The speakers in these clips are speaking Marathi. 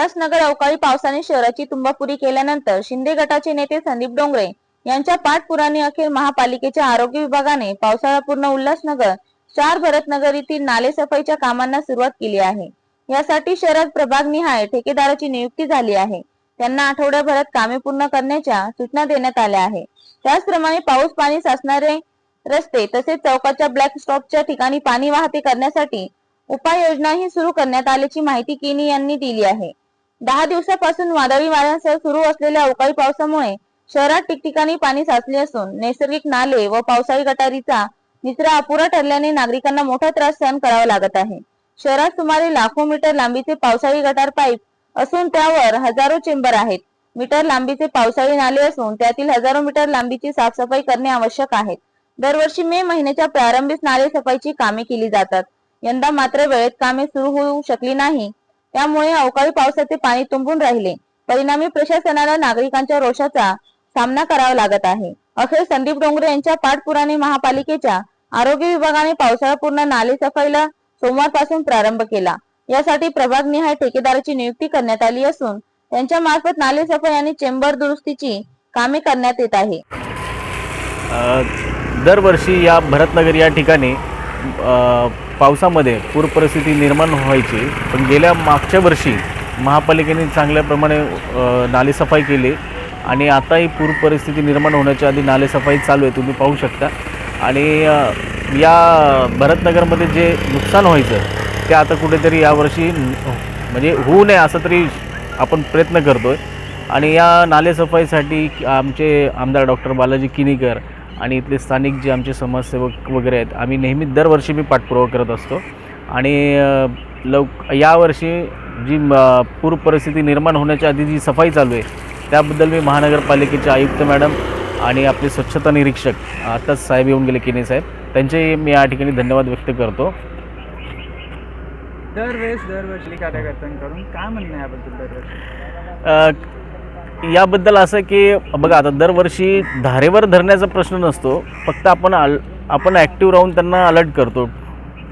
उल्हासनगर अवकाळी पावसाने शहराची तुंबापुरी केल्यानंतर शिंदे गटाचे नेते संदीप डोंगरे यांच्या पाठपुराने अखेर महापालिकेच्या आरोग्य विभागाने पावसाळापूर्ण उल्हासनगर चार भरतनगर येथील नाले सफाईच्या कामांना सुरुवात केली आहे. यासाठी शहरात प्रभागनिहाय ठेकेदाराची नियुक्ती झाली आहे. त्यांना आठवड्याभरात कामे पूर्ण करण्याच्या सूचना देण्यात आल्या आहे. त्याचप्रमाणे पाऊस पाणी साचणारे रस्ते तसेच चौकाच्या ब्लॅक स्टॉपच्या ठिकाणी पाणी वाहते करण्यासाठी उपाययोजनाही सुरू करण्यात आल्याची माहिती किनी यांनी दिली आहे. दहा दिवसापासून वादळी वाऱ्यांसह सुरू असलेल्या अवकाळी पावसामुळे शहरात ठिकठिकाणी पाणी साचले असून नैसर्गिक नाले व पावसाळी गटारीचा निचरा अपुरा ठरल्याने नागरिकांना मोठा त्रास सहन करावा लागत आहे. शहरात सुमारे लाखो मीटर लांबीचे पावसाळी गटार पाईप असून त्यावर हजारो चेंबर आहेत. मीटर लांबीचे पावसाळी नाले असून त्यातील हजारो मीटर लांबीची साफसफाई करणे आवश्यक आहे. दरवर्षी मे महिन्याच्या प्रारंभीच नाले सफाईची कामे केली जातात. यंदा मात्र वेळेत कामे सुरू होऊ शकली नाही. त्यामुळे अवकाळी पावसाचे पाणी तुंबून राहिले. परिणामी प्रशासनाला नागरिकांच्या रोषाचा सामना करावा लागत आहे. अखेर संदीप डोंगरे यांच्या पाठपुराणे महापालिकेच्या आरोग्य विभागाने पावसाळापूर्ण नाले सफाईला सोमवारपासून प्रारंभ केला. यासाठी प्रभागनिहाय ठेकेदाराची नियुक्ती करण्यात आली असून त्यांच्या मार्फत नाले सफाई आणि चेंबर दुरुस्तीची कामे करण्यात येत आहे. दरवर्षी या भरतनगर या ठिकाणी पावसामध्ये पूर परिस्थिती निर्माण व्हायची पण गेल्या मागच्या वर्षी महापालिकेने चांगल्याप्रमाणे नालेसफाई केली आणि आताही पूर परिस्थिती निर्माण होण्याच्या आधी नालेसफाई चालू आहे तुम्ही पाहू शकता. आणि या भरतनगरमध्ये जे नुकसान व्हायचं ते आता कुठेतरी यावर्षी म्हणजे होऊ नये असं तरी आपण प्रयत्न करतो आहे आणि या नालेसफाईसाठी आमचे आमदार डॉक्टर बालाजी किनीकर आणि इथले स्थानिक जे आमचे समाजसेवक वगैरे आहेत आम्ही नेहमी दरवर्षी मी पाठपुरावा करत असतो. आणि लव यावर्षी जी पूर परिस्थिती निर्माण होण्याच्या आधी जी सफाई चालू आहे त्याबद्दल मी महानगरपालिकेचे आयुक्त मॅडम आणि आपले स्वच्छता निरीक्षक आताच साहेब येऊन गेले किने साहेब त्यांचे मी या ठिकाणी धन्यवाद व्यक्त करतो. दरवेळेस दरवर्षी कार्यकर्त्यांकडून काय म्हणणं आहे याबद्दल दरवर्षी? याबद्दल असं की बघा आता दरवर्षी धारेवर धरण्याचा प्रश्न नसतो फक्त आपण आपण ॲक्टिव्ह राहून त्यांना अलर्ट करतो.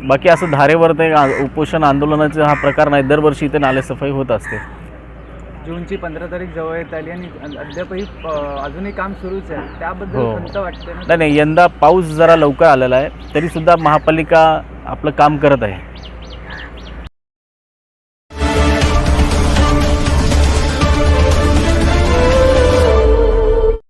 बाकी असं धारेवर ते उपोषण आंदोलनाचा हा प्रकार नाही. दरवर्षी इथे नालेसफाई होत असते. जूनची पंधरा तारीख जवळ येत आली आणि अद्यापही अजूनही काम सुरूच आहे. त्याबद्दल हो. वाटते नाही नाही यंदा पाऊस जरा लवकर आलेला आहे तरीसुद्धा महापालिका आपलं काम करत आहे.